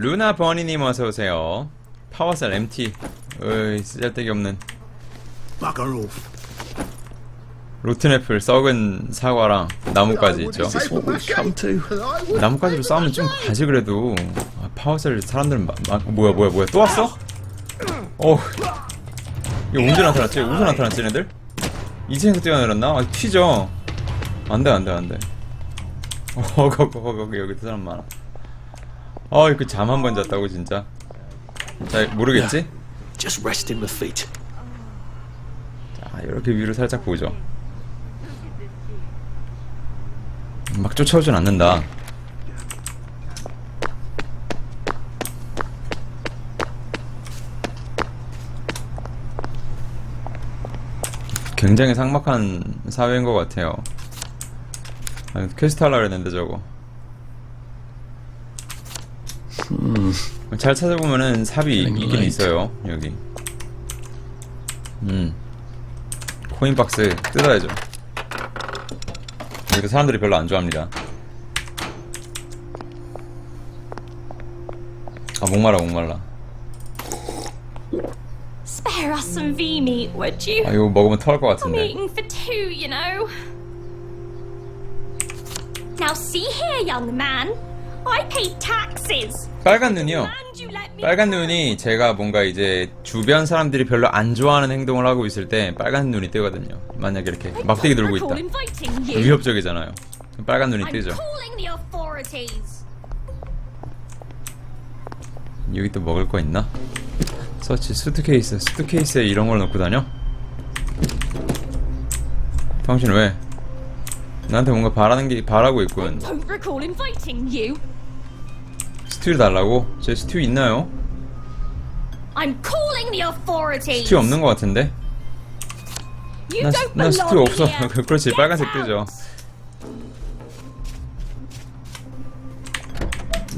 루나 버니님 어서 오세요 파워셀 MT 어이 쓰잘데기 없는 Bugger off. 로튼 애플 썩은 사과랑 나뭇가지 있죠? 나뭇가지로 싸우면 좀 가지 그래도 아, 파워셀 사람들은 마, 마, 뭐야 뭐야 뭐야 또 왔어? 어 이거 언제 나타났지? 어디서 나타났지 얘네들? 2층에서 뛰어내렸나? 아, 튀죠 안돼 안돼 안돼 어 거기 여기 사람 많아 아 이거 잠 한 번 잤다고 진짜? 자 모르겠지? Just resting my feet. 자 이렇게 위로 살짝 보죠. 막 쫓아오진 않는다. 굉장히 삭막한 사회인 것 같아요. 아니, 퀘스트 하려고 했는데 저거 잘 찾아보면은 삽이 있긴. 있어요 여기 음 코인 박스 뜯어야죠 여기도 사람들이 별로 안 좋아합니다 아 목말라 목말라 Spare us some V meat, would you? 아 이거 먹으면 토할 것 I'm 같은데 eating for two, you know. Now see here, young man. I pay taxes. 빨간 눈이요 빨간 눈이 제가 뭔가 이제 주변 사람들이 별로 안 좋아하는 행동을 하고 있을 때 빨간 눈이 뜨거든요 만약에 이렇게 막대기 들고 있다. 위협적이잖아요 빨간 눈이 뜨죠. 여기 또 먹을 거 있나? 서치 수트케이스 수트케이스에 이런 걸 넣고 다녀? 당신 왜? 나한테 뭔가 바라는 게 바라고 있군 스튜 달라고? 제 스튜 있나요? I'm calling the authorities. 스튜 없는 것 같은데? 나, 나 스튜 없어. 그렇지 빨간색. 뜨죠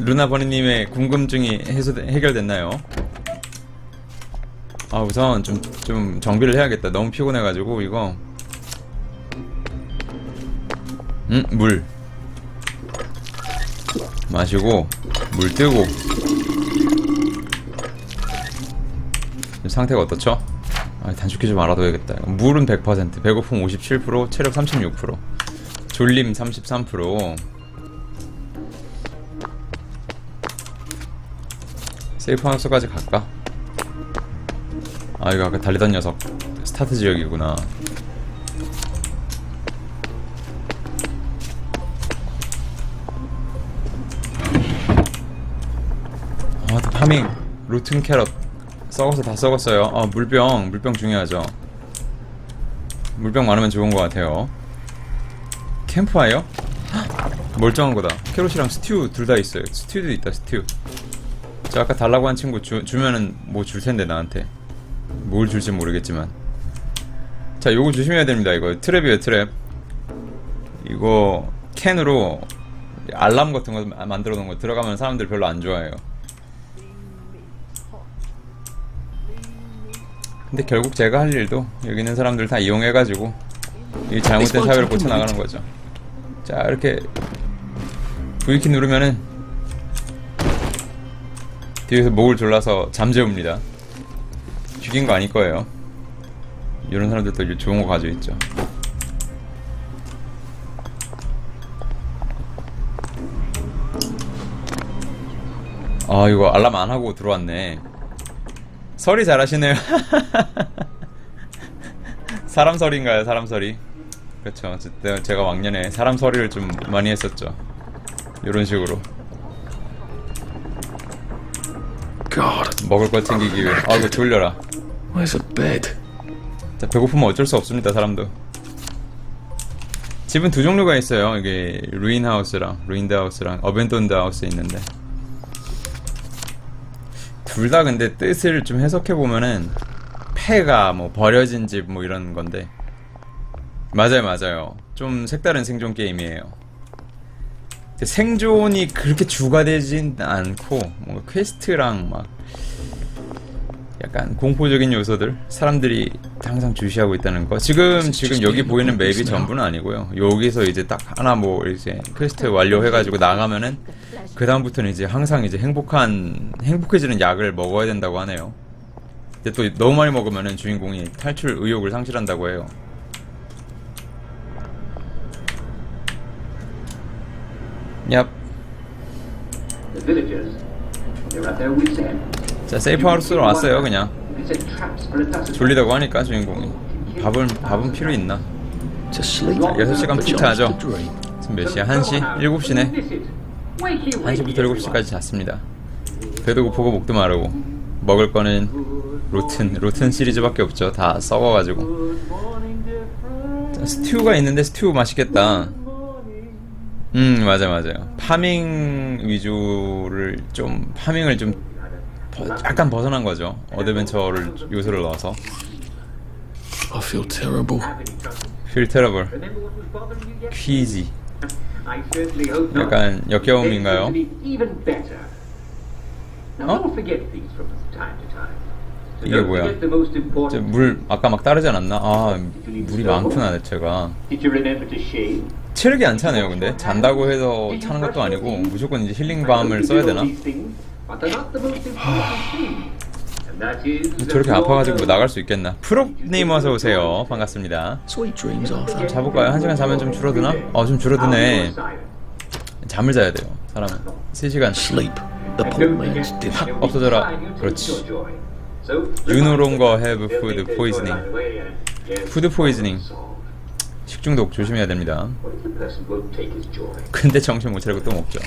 루나 버니님의 궁금증이 해소 해결됐나요? 아 우선 좀, 좀 정비를 해야겠다 너무 피곤해가지고 이거 음 물 마시고 물 뜨고 지금 상태가 어떻죠? 아, 단축키 좀 알아둬야겠다. 물은 100%, 배고픔 57%, 체력 36%, 졸림 33%. 세이프 하우스까지 갈까? 아, 이거 아까 달리던 녀석. 스타트 지역이구나. 파밍. 로튼 캐럿. 썩어서 다 썩었어요. 아, 물병. 물병 중요하죠. 물병 많으면 좋은 것 같아요. 캠프파이어? 헉, 멀쩡한 거다. 캐롯이랑 스튜 둘 다 있어요. 스튜도 있다, 스튜. 저 아까 달라고 한 친구 주, 주면은 뭐 줄 텐데, 나한테. 뭘 줄지 모르겠지만. 자, 요거 조심해야 됩니다, 이거. 트랩이에요, 트랩. 이거 캔으로 알람 같은 거 마- 만들어 놓은 거 들어가면 사람들 별로 안 좋아해요. 근데 결국 제가 할 일도 여기 있는 사람들 다 이용해가지고 이 잘못된 사회를 고쳐 나가는 거죠. 자 이렇게 V키 누르면은 뒤에서 목을 졸라서 잠재웁니다. 죽인 거 아닐 거예요. 이런 사람들도 좋은 거 가지고 있죠. 아 이거 알람 안 하고 들어왔네. 설이 잘하시네요. 사람 설인가요, 사람 설이? 그렇죠. 어쨌든 제가 왕년에 사람 설이를 좀 많이 했었죠. 이런 식으로 God, 먹을 걸 챙기기 위해. 아, 이거 졸려라. where's a bed? 자, 배고프면 어쩔 수 없습니다, 사람도. 집은 두 종류가 있어요. 이게 루인 하우스랑 루인드 하우스랑 어벤돈드 하우스 있는데 둘 다 근데 뜻을 좀 해석해 보면은 폐가 뭐 버려진 집 뭐 이런 건데 맞아요, 맞아요. 좀 색다른 생존 게임이에요. 생존이 그렇게 주가 되진 않고 뭔가 퀘스트랑 막 약간 공포적인 요소들 사람들이 항상 주시하고 있다는 거 지금 지금 여기 보이는 맵이 전부는 아니고요 여기서 이제 딱 하나 뭐 이제 퀘스트 완료해가지고 나가면은 그 다음부터는 이제 항상 이제 행복한 행복해지는 약을 먹어야 된다고 하네요. 근데 또 너무 많이 먹으면은 주인공이 탈출 의욕을 상실한다고 해요. end. 자 세이프 하우스로 왔어요 그냥. 졸리다고 하니까 주인공이 밥은 밥은 필요 있나? To sleep. 여섯 시간 but 푹 자죠. 지금 몇 시야? 1시? 7시네. Miss it. Wakey, wakey, 1시부터 everyone. 7시까지 잤습니다. 배도 고프고 목도 마르고 먹을 거는 로튼 로튼 시리즈밖에 없죠. 다 썩어가지고. 자, 스튜가 있는데 스튜 맛있겠다. 음 맞아 맞아요. 파밍 위주를 좀 파밍을 좀 버- 약간 벗어난 거죠. 어드벤처를 요소를 넣어서. I feel terrible. Feel terrible. 퀴지. 약간 역겨움인가요? 어? 이게 뭐야? 물 아까 막 따르지 않았나? 아 물이 많구나 shave? 체력이 안 차네요 근데 잔다고 해서 차는 것도 아니고 무조건 이제 힐링밤을 써야 되나? 저렇게 아파가지고 뭐 나갈 수 있겠나? 프로님 어서 오세요 반갑습니다 Sweet dreams, Arthur. 자볼까요? 한 시간 자면 좀 줄어드나? 어 좀 줄어드네 잠을 자야 돼요 사람은 3 시간 Sleep. The poor man's dinner. 확 없어져라. 그렇지. 유노롱거 have food poisoning. 푸드 포이즈닝 식중독 조심해야 됩니다 근데 정신 못 차리고 또 먹죠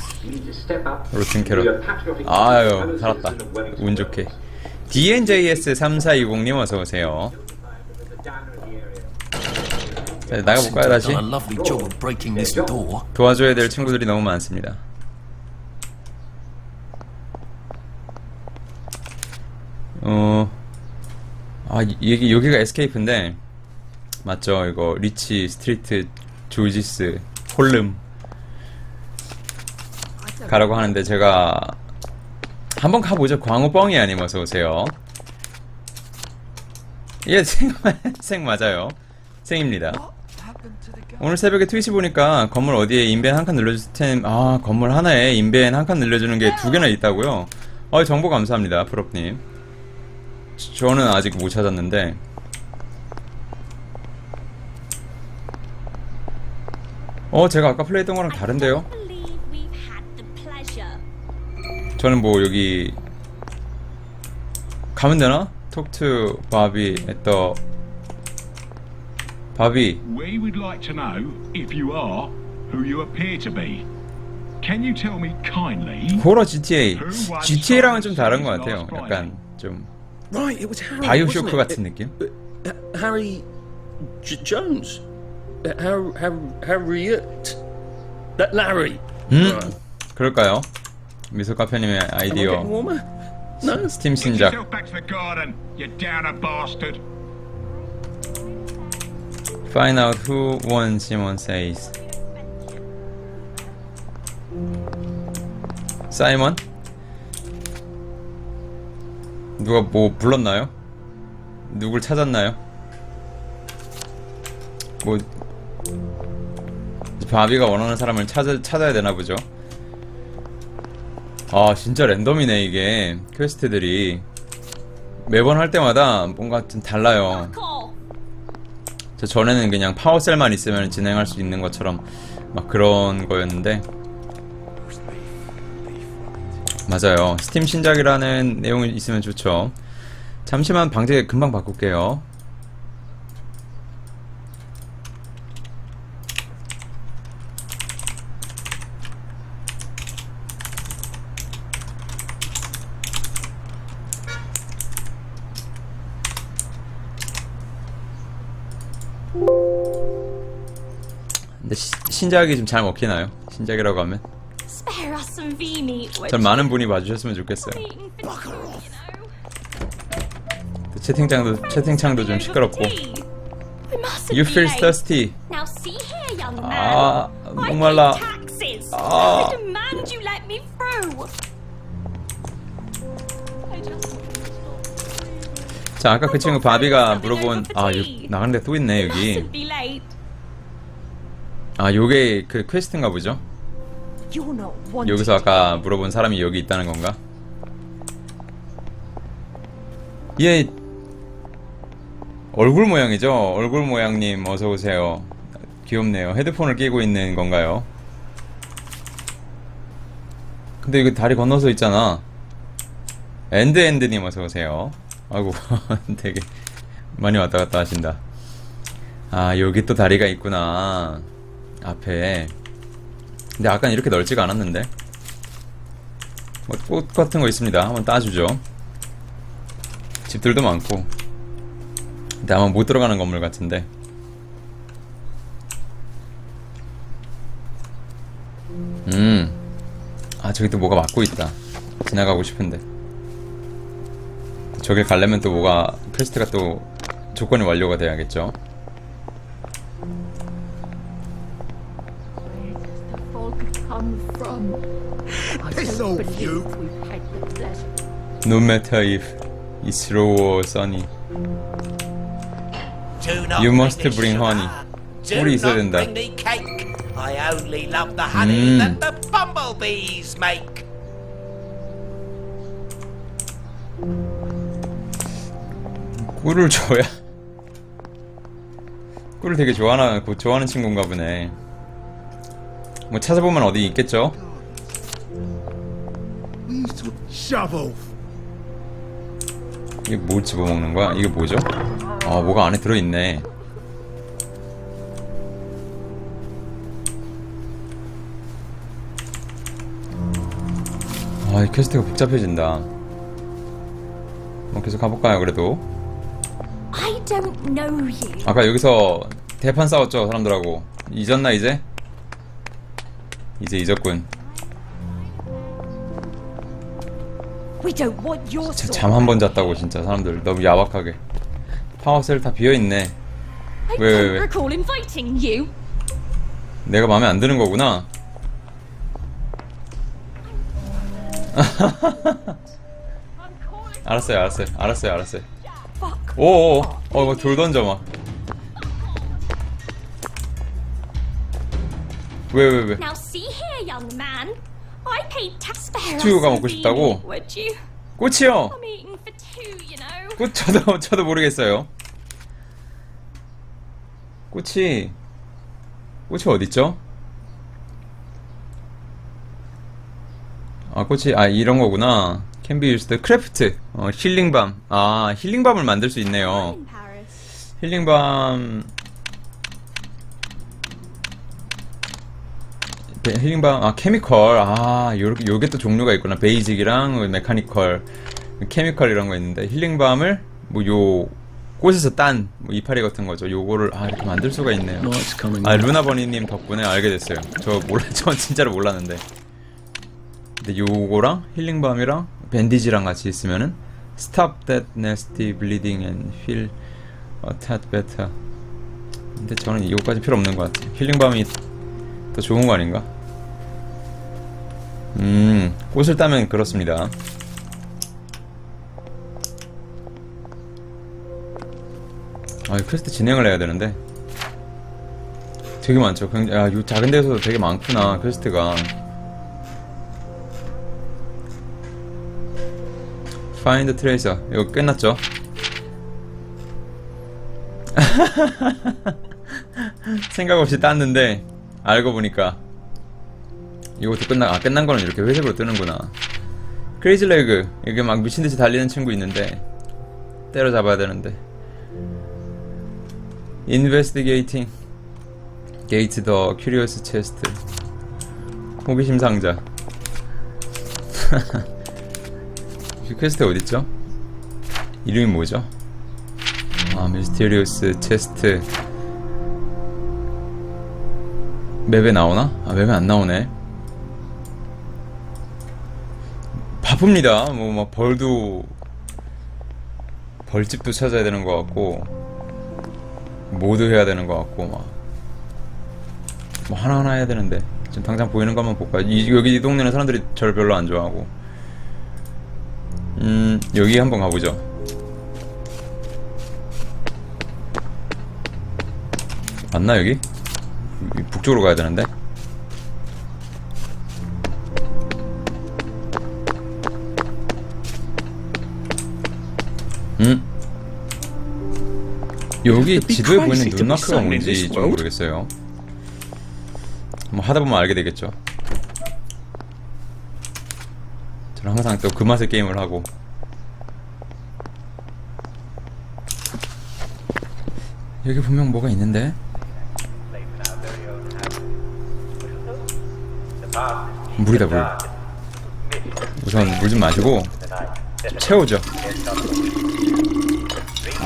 로튼 캐럿 아유 살았다 운 좋게 DNJS3420님 어서오세요. 자 나가볼까요 다시? 도와줘야 될 친구들이 너무 많습니다. 어... 아 여기, 여기가 에스케이프인데 맞죠? 이거 리치 스트리트 조지스 홀름 가라고 하는데 제가 한번 가보죠 광우뻥이 아님 어서 오세요 예 생, 생 맞아요 생입니다 오늘 새벽에 트위치 보니까 건물 어디에 인벤 한 칸 늘려줄 텐, 아, 건물 하나에 인벤 한 칸 늘려주는 게 두 개나 있다고요? 어, 정보 감사합니다, 프로님. 저- 저는 아직 못 찾았는데. 어, 제가 아까 플레이했던 거랑 다른데요? 저는 뭐 여기 가면 되나? Talk to Bobby at the 바비 We would like to know if you are who you appear to be. Can you tell me kindly? 호러 GTA GTA랑은 좀 다른 것 같아요 약간 좀 Right, it was Harry. 바이오쇼크? 같은 느낌? Uh, Harry J- Jones. Uh, Har- Har- Harriet. That Larry. 음. 그럴까요? 미소 카페님의 아이디어. 스팀 신작 bastard. Find out who won Simon says 사이먼? 누가 뭐 불렀나요? 누굴 찾았나요? 뭐 바비가 원하는 사람을 찾아, 찾아야 되나 보죠 아 진짜 랜덤이네 이게. 퀘스트들이. 매번 할 때마다 뭔가 좀 달라요. 저 전에는 그냥 파워셀만 있으면 진행할 수 있는 것처럼 막 그런 거였는데. 맞아요. 스팀 신작이라는 내용이 있으면 좋죠. 잠시만 방제 금방 바꿀게요 시- 신작이 좀 잘 먹히나요? 신작이라고 하면 전? 많은 분이 봐주셨으면 좋겠어요. 채팅창도 채팅창도 좀 시끄럽고 You feel thirsty. 아 목말라. 아. 자 아까 그 친구 바비가 물어본 아 요, 나가는데 또 있네 여기. 아 요게 그 퀘스트인가 보죠. 여기서 아까 물어본 사람이 여기 있다는 건가? 얘 얼굴 모양이죠? 얼굴 모양님 어서 오세요. 귀엽네요. 헤드폰을 끼고 있는 건가요? 근데 이거 다리 건너서 있잖아. 엔드 엔드님 어서 오세요. 아이고 되게 많이 왔다 갔다 하신다. 아 여기 또 다리가 있구나. 앞에. 근데 아까 이렇게 넓지가 않았는데. 뭐 꽃 같은 거 있습니다. 한번 따주죠. 집들도 많고. 근데 아마 못 들어가는 건물 같은데. 음. 아, 저기 또 뭐가 막고 있다. 지나가고 싶은데. 저길 가려면 또 뭐가, 퀘스트가 또 조건이 완료가 돼야겠죠. From? I Piss don't off, believe you. we've had the desert. No matter if it's raw or sunny. You must bring honey. Do 꿀이 있어야 not 된다. bring me cake. I only love the honey 음. that the bumblebees make. 꿀을 줘야 꿀을 되게 좋아하는 그 좋아하는 친구인가 보네. 뭐 찾아보면 어디 있겠죠? 이게 뭘 집어먹는 거야? 이게 뭐죠? 아 뭐가 안에 들어있네. 아, 이 퀘스트가 복잡해진다. 뭐 계속 가볼까요, 그래도? 아까 여기서 대판 싸웠죠 사람들하고 잊었나 이제? 이제 잊었군. Sort. 잠한 번 잤다고 진짜 사람들. 너무 야박하게. 파워셀 다 비어 있네. I 왜, 왜, 왜? 내가 마음에 안 드는 거구나. 알았어요 알았어요. 알았어요 알았어요. Fuck. 오오오. 어돌 던져 막 왜, 왜, 왜? Now see here, young man. I paid tax for her. 스튜가 먹고 싶다고? Would you? 꽃이요! I'm eating for two, you know. 꽃 저도 저도 모르겠어요. 꽃이 꽃이 어디 있죠? 아 꽃이 아 이런 거구나. Can be used 크래프트 어, 힐링밤 아 힐링밤을 만들 수 있네요. 힐링밤 힐링밤 아 케미컬. 아 요, 요게 또 종류가 있구나. 베이직이랑 메카니컬. 케미컬 이런 거 있는데 힐링밤을 뭐 요 꽃에서 딴 뭐 이파리 같은 거죠. 요거를 아 이렇게 만들 수가 있네요. coming. 아 루나버니님 덕분에 알게 됐어요. 저 몰라 전 진짜로 몰랐는데. 근데 요거랑 힐링밤이랑 밴디지랑 같이 있으면은 Stop that nasty bleeding and feel a tad better. 근데 저는 이거까지 필요 없는 것 같아요. 힐링밤이 더 좋은 거 아닌가? 음 꽃을 따면 그렇습니다 아, 이 퀘스트 진행을 해야 되는데. 되게 많죠. 굉장히, 아, 요 작은 데서도 되게 많구나, 퀘스트가. Find Tracer. 이거 끝났죠? 생각 없이 땄는데, 알고 보니까. 이것도 끝나, 아, 끝난 거는 이렇게 회색으로 뜨는구나. 크레이지 레그. 이게 막 미친듯이 달리는 친구 있는데, 때려잡아야 되는데. investigating gate the curious chest 호기심 상자 이 퀘스트 어딨죠? 이름이 뭐죠? 아 mysterious chest 맵에 나오나? 아 맵에 안 나오네 바쁩니다. 뭐 막 벌도 벌집도 찾아야 되는 것 같고 모두 해야 되는 것 같고 막. 뭐 하나하나 해야 되는데 지금 당장 보이는 것만 볼까요? 이, 여기 이 동네는 사람들이 저를 별로 안 좋아하고. 음 여기 한번 가보죠. 맞나 여기? 이- 북쪽으로 가야 되는데 여기 지도에 보이는 in 뭔지 좀. 모르겠어요. 뭐 하다 보면 알게 되겠죠. 저는 항상 또 그 맛의 게임을 하고 여기 분명 뭐가 있는데 물이다 물 우선 물 좀 마시고 채우죠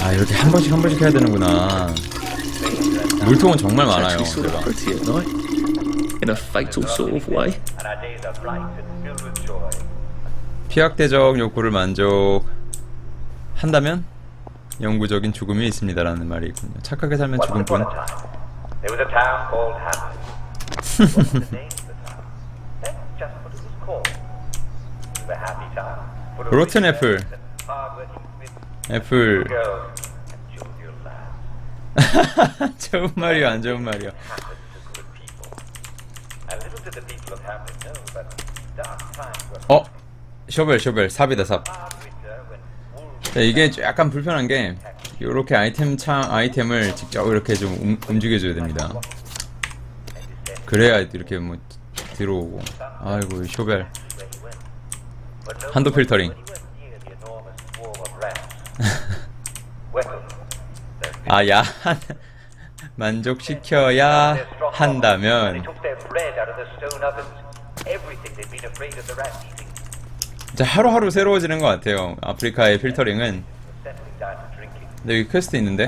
아 이렇게 한 번씩 한 번씩 해야 되는구나. 물통은 정말 많아요 actually sort 제가. of pretty at night. In a fatal sort of way. 피학대적 욕구를 만족한다면 영구적인 죽음이 있습니다라는 말이 있군요. 착하게 살면 죽음뿐 There was a town 애플. 좋은 말이야 안 좋은 were 어 쇼벨 쇼벨 삽이다 삽 자, 이게 약간 불편한 게 이렇게 아이템 창 아이템을 직접 이렇게 좀 움, 움직여줘야 됩니다. 그래야 이렇게 뭐 들어오고. 아이고 이 쇼벨 한도 필터링. he went near the enormous swarm of rats. Weapons. Their 아야 만족시켜야 한다면 진짜 하루하루 새로워지는 것 같아요. 아프리카의 필터링은. 근데 여기 퀘스트 있는데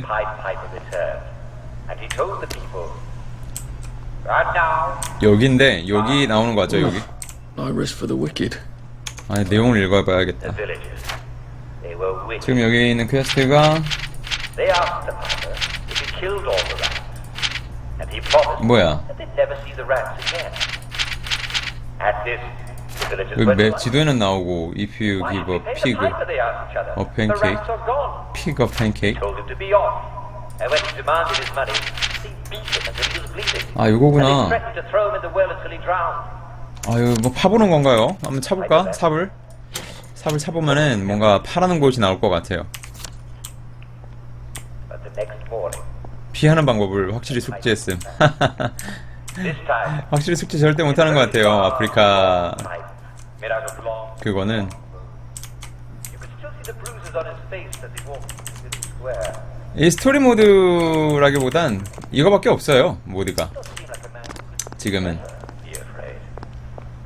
여기인데 여기 나오는 거 같죠 여기? 아 내용을 읽어봐야겠다. 지금 여기 있는 퀘스트가 They asked the Piper if he killed all the rats, and he promised 뭐야? that they'd never see the rats again. At this, the villagers 여기 went 맵 wild. 지도에는 나오고 if you Why give did we a pay the pig piper, they asked each other. The pancake. rats are gone. pig a pancake Told him to be off. And when he demanded his money, they beat him until he was bleeding. 아 And they 요거구나 threatened to throw him in the well until he drowned. 아 이거 뭐 파보는 건가요? 한번 차볼까? 삽을? 삽을 차보면은 뭔가 파라는 곳이 나올 것 같아요 피하는 방법을 확실히 숙지했음 확실히 숙지 절대 못하는 것 같아요 아프리카. 그거는. 이 스토리 모드라기보단 이거밖에 없어요 모드가 지금은.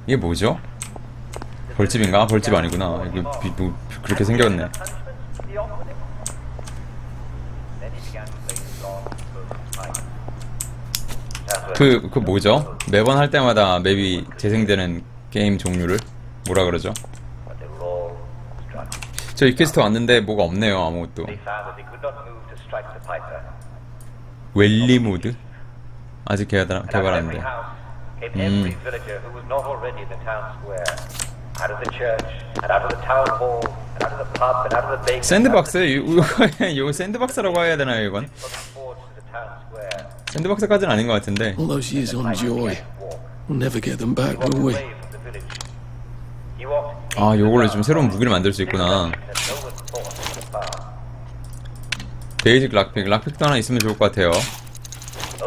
이게 뭐죠? 벌집인가? 아, 벌집 아니구나 이거 비- 뭐 그렇게 생겼네 Punishment? He offered him. Then he began to play his long, smooth pipe. That's when 그, 그 뭐죠? 매번 할 때마다 맵이 재생되는 게임 종류를 뭐라 그러죠? but they were all struck. 저 이퀘스트 왔는데 뭐가 없네요 아무것도. 웰리 모드? 아직 개발, 개발 안 돼. bakery. 샌드박스? 이거, 이거 샌드박스라고 해야 되나요 이건? 샌드박스까지는 아닌 것 같은데 All those years on joy. We'll never get them back, will we? 아 요걸로 좀 새로운 무기를 만들 수 있구나. 베이직 락픽 락픽도 하나 있으면 좋을 것 같아요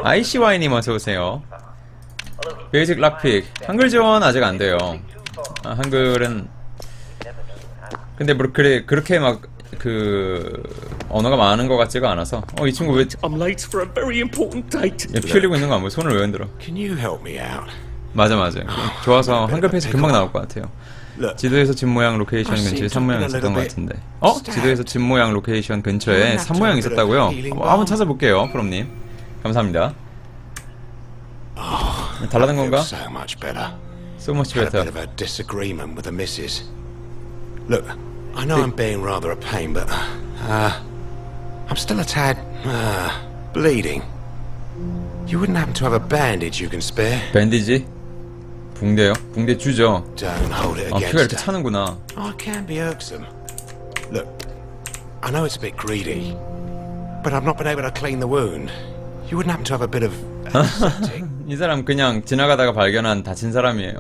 ICY님 어서오세요 베이직 락픽 한글 지원 아직 안 돼요 아, 한글은 근데 뭐 그래 그렇게 막 그 언어가 많은 것 같지가 않아서 어 이 친구 왜 I'm late for a very important date. 피 흘리고 있는 거안 보여 손을 왜 흔들어 Can you help me out? 맞아 맞아 좋아서 한글 패치 금방 나올 것 같아요 지도에서 집 모양 로케이션 근처에 산 모양 있었던 것 같은데 어? 지도에서 집 모양 로케이션 근처에 산 모양 있었다고요? 어, 한번 찾아볼게요 프롬님 감사합니다 달라는 건가? so much better. So much Had a better bit of a disagreement with the missus. Look, I know I'm being rather a pain, but uh, I'm still a tad uh, bleeding. You wouldn't happen to have a bandage you can spare? 밴디지? 붕대요? 붕대 주죠 Don't hold it 아 피가 against 이렇게 her. 차는구나 Oh, it can be irksome. Look, I know it's a bit greedy, but I've not been able to clean the wound. You wouldn't happen to have a bit of antiseptic? 이 사람 그냥 지나가다가 발견한 다친 사람이에요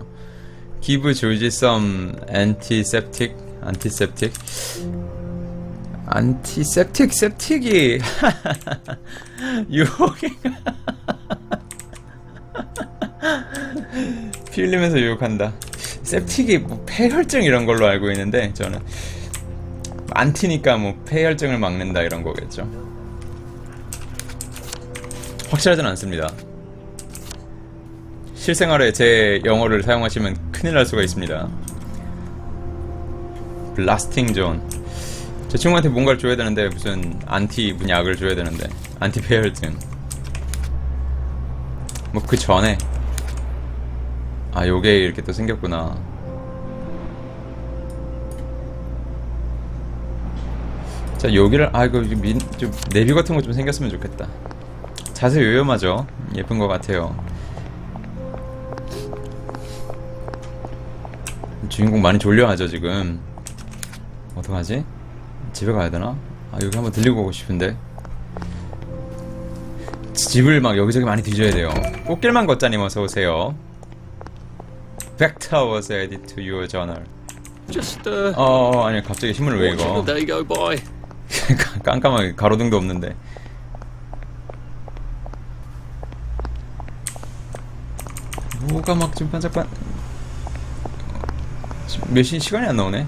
Give George some antiseptic antiseptic. 안티셉틱 셉틱이 유혹이 피 흘리면서 유혹한다. 셉틱이 뭐 폐혈증 이런 걸로 알고 있는데 저는 안티니까 뭐 폐혈증을 막는다 이런 거겠죠. 확실하진 않습니다. 실생활에 제 영어를 사용하시면 큰일 날 수가 있습니다 블라스팅 존 저 친구한테 뭔가를 줘야 되는데 무슨 안티 무슨 약을 줘야 되는데 안티 폐혈증 뭐 그 전에. 아 요게 이렇게 또 생겼구나. 자 여기를 아 이거 좀, 민, 좀 내비 같은 거 좀 생겼으면 좋겠다. 자세 요염하죠? 예쁜 것 같아요. 주인공 많이 졸려하죠 지금 어떡하지? 집에 가야 되나? 아 여기 한번 들리고 오고 싶은데. 집을 막 여기저기 많이 뒤져야 돼요. 꽃길만 걷자님 어서 오세요. Back was added to your journal. Just, uh, 어, 어 아니 갑자기 신문을 왜 the day go by. 깜깜하게 가로등도 없는데. 뭐가 막좀 반짝반 지금 몇시 시간이 안 나오네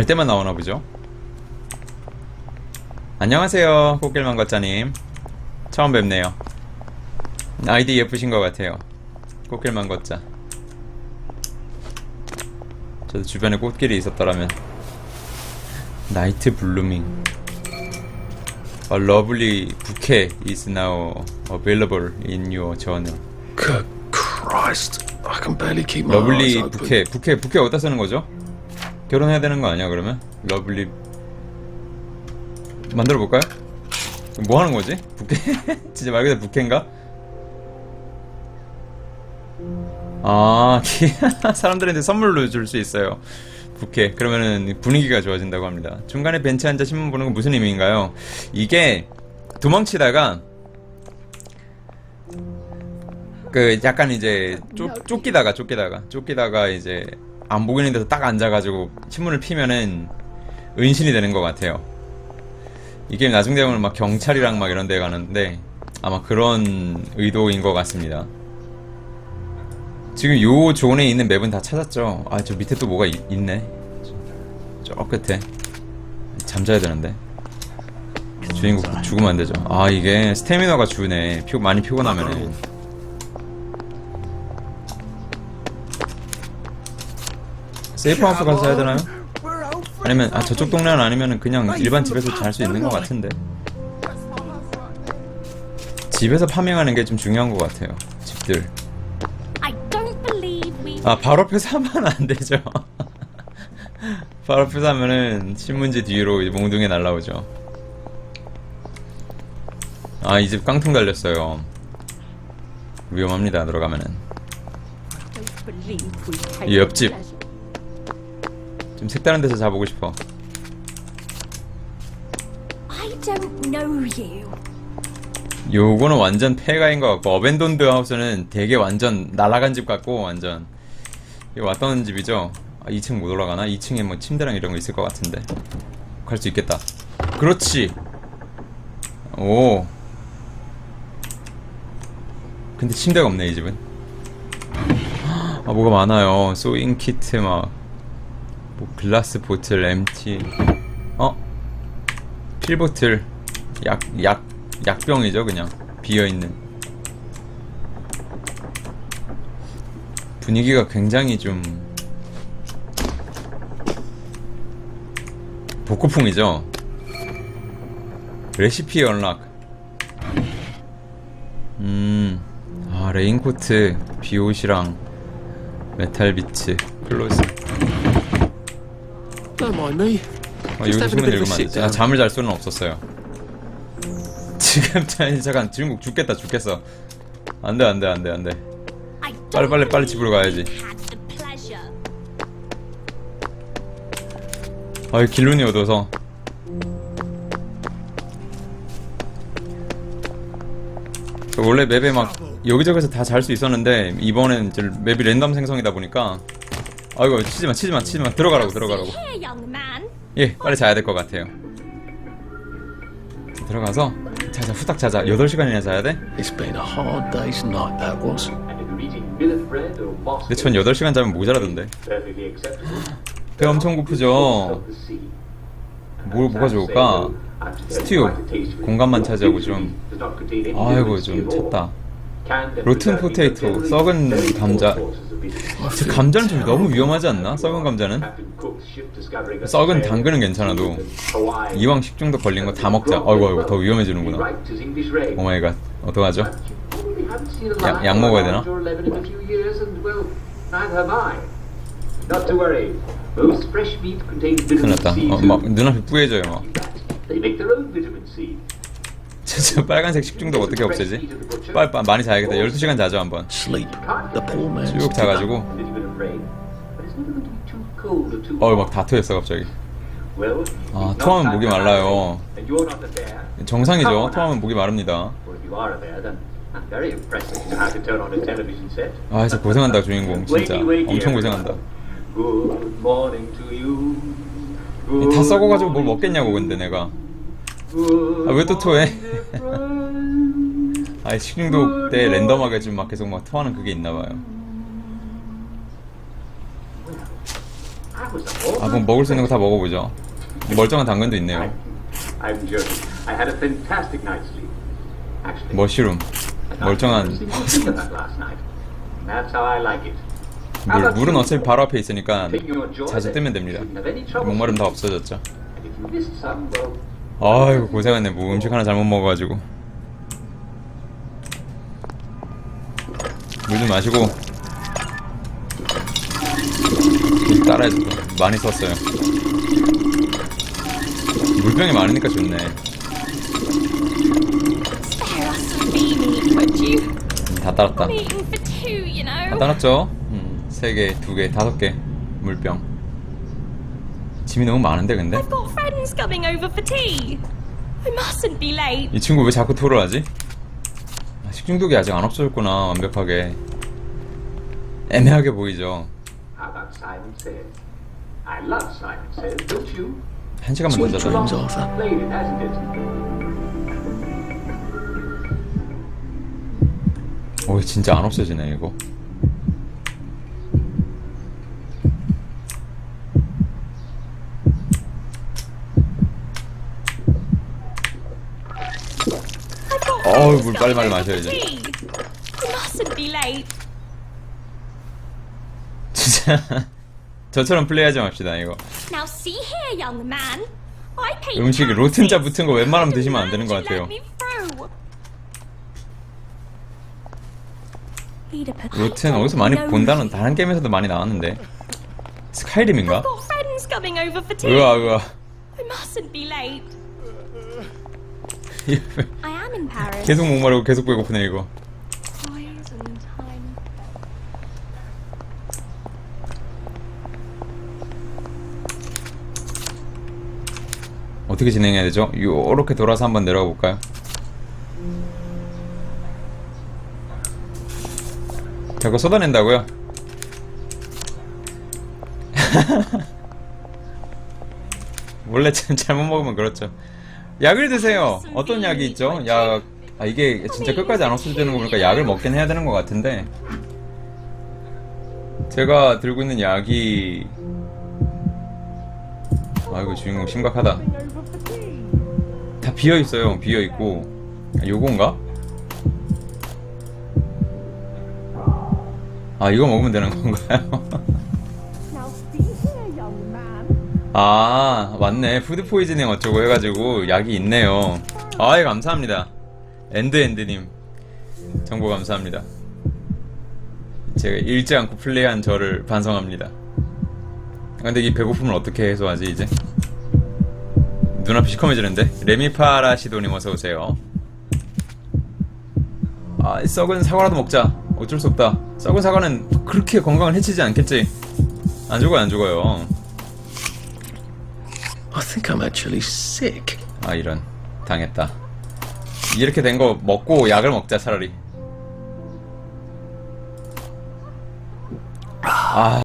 잘 때만 나오나 보죠 안녕하세요 꽃길만 걷자님 처음 뵙네요 아이디 예쁘신 것 같아요 꽃길만 걷자 저도 주변에 꽃길이 있었더라면 나이트 블루밍 A lovely bouquet is now available in your journal Good Christ. I can barely keep my eyes 러블리 open. 부케 부케 부케 어디다 쓰는 거죠? 결혼해야 되는 거 아니야 그러면? 러블리 만들어 볼까요? 뭐 하는 거지? 부케? 진짜 말 그대로 부케인가? 아 기- 사람들한테 선물로 줄 수 있어요 부케 그러면은 분위기가 좋아진다고 합니다 중간에 벤치 앉아 신문 보는 건 무슨 의미인가요? 이게 도망치다가 그 약간 이제 쫓, 쫓기다가 쫓기다가 쫓기다가 이제 안 보이는 데서 딱 앉아가지고 신문을 피면은 은신이 되는 것 같아요. 이 게임 나중 되면 막 경찰이랑 막 이런 데 가는데 아마 그런 의도인 것 같습니다. 지금 요 존에 있는 맵은 다 찾았죠. 아 저 밑에 또 뭐가 있, 있네. 저 끝에 잠자야 되는데. 주인공 죽으면 안 되죠. 아 이게 스태미너가 주네. 피, 많이 피곤하면은. 세이프 하우스 가서 자야 되나요? 아니면 아 저쪽 동네는 아니면 그냥 일반 집에서 잘 수 있는 것 같은데 집에서 파밍하는 게 좀 중요한 것 같아요 집들. 아 바로 앞에서 하면 안 되죠 바로 앞에서 하면은 신문지 뒤로 몽둥이 날라오죠 아 이 집 깡통 달렸어요 위험합니다 들어가면은 이 옆집. 좀 색다른 데서 자보고 싶어. I don't know you. 요거는 완전 폐가인 것 같고 어벤돈드 하우스는 되게 완전 날아간 집 같고 완전. 이거 왔던 집이죠? 아, 2층 못 올라가나? 2층에 뭐 침대랑 이런 거 있을 것 같은데. 갈 수 있겠다. 그렇지! 오. 근데 침대가 없네 이 집은. 아 뭐가 많아요. 소잉 키트 막. 뭐 글라스 보틀 MT 어? 필보틀 약, 약, 약병이죠, 그냥. 비어있는. 분위기가 굉장히 좀. 복고풍이죠? 레시피 언락. 음, 아, 레인코트, 비옷이랑, 메탈 비츠, 클로즈. Don't mind me. 어, Just 여기 안 sit 되지. 아. 잠을 잘 수는 없었어요. 지금 자- 잠깐 주인공 죽겠다 죽겠어. 안돼 안돼 안돼 안돼. 빨리, 빨리, 빨리 집으로 가야지. 아이 길눈이 어두워서. 그 원래 맵에 막 여기저기서 다 잘 수 있었는데 이번엔 이제 맵이 랜덤 생성이다 보니까 아이고 치지마 치지마 치지마 들어가라고 들어가라고. 예 빨리 자야 될 것 같아요 자, 들어가서 자자 후딱 자자 8시간이나 자야 돼? 근데 전 8시간 자면 모자라던데. 배 엄청 고프죠. 뭐, 뭐가 좋을까? 스튜 공간만 차지하고 좀 아이고 좀 찼다 로튼 포테이토, 썩은 감자. 저 감자는 좀 너무 위험하지 않나? 썩은 감자는? 썩은 당근은 괜찮아도 이왕 식중독 걸린 거 다 먹자 어이구 어이구 더 위험해지는구나 오마이갓 어떡하죠? 약- 약 먹어야 되나? 큰일 났다 어, 막 눈앞이 뿌얘져요 막 진짜 빨간색 식중독 어떻게 없애지? 빨리 빨리 많이 자야겠다 12시간 자죠 한번 쭉 자가지고 hot. 막다 토했어 갑자기 아 토하면 목이 말라요 정상이죠 토하면 목이 마릅니다. 아 진짜 고생한다 주인공 진짜 엄청 고생한다 다 썩어가지고 뭘 먹겠냐고 근데 내가 아 왜 또 토해? 아 식중독 때 랜덤하게 좀 막 계속 막 토하는 그게 있나봐요 아 그럼 먹을 수 있는 거 다 먹어보죠 멀쩡한 당근도 있네요 머쉬룸 멀쩡한. 물, 물은 어차피 바로 앞에 있으니까 자주. 뜨면 됩니다. 목마름 다 없어졌죠 아이고 고생했네 뭐 음식 하나 잘못 먹어가지고 물 좀 마시고 계속 따라해줘 많이 썼어요 물병이 많으니까 좋네? 다 따랐다 다. 따랐죠? 음, 3개, 2개, 5개 물병 짐이 너무 많은데 근데? I've got friends coming over for tea. I mustn't be late. 이 친구 왜 자꾸 토를 하지? 아, 식중독이 아직 안 없어졌구나 완벽하게 애매하게 보이죠 how about Simon Says? I love Simon Says, don't you? 한 시간만 더 자자 dreams, Arthur. Played it, hasn't it? 오 진짜 안 없어지네 이거 I've got 어우, 물 빨리 빨리 마셔야지. 진짜 저처럼 플레이하지 맙시다 이거 음식에. 로튼자 붙은 거 웬만하면 드시면 안 되는 것 같아요 로튼 어디서 많이 본다는. 다른 게임에서도 많이 나왔는데 스카이림인가? 으아 으아 계속 목마르고 계속 배고프네 이거. 어떻게 진행해야 되죠? 요렇게 돌아서 한번 내려가 볼까요? 저거 쏟아낸다고요? 원래 참 잘못 먹으면 그렇죠. 약을 드세요. 어떤 약이 있죠? 약. 아 이게 진짜 끝까지 안 없어지는 거 보니까 약을 먹긴 해야 되는 것 같은데. 제가 들고 있는 약이. 아이고 주인공 심각하다. 다 비어 있어요. 비어 있고. 아, 요건가? 아 이거 먹으면 되는 건가요? 아 맞네. 푸드 포이즈닝 어쩌고 해가지고 약이 있네요. 아이 감사합니다. 엔드엔드님. 정보 감사합니다. 제가 읽지 않고 플레이한 저를 반성합니다. 근데 이 배고픔을 어떻게 해소하지 이제? 눈앞이 시커매지는데? 레미파라시도님 어서오세요. 아 썩은 사과라도 먹자. 어쩔 수 없다. 썩은 사과는 그렇게 건강을 해치지 않겠지? 안 죽어요 안 죽어요 I think I'm actually sick. 아 이런. 당했다. 이렇게 된 거 먹고 약을 먹자 차라리. 아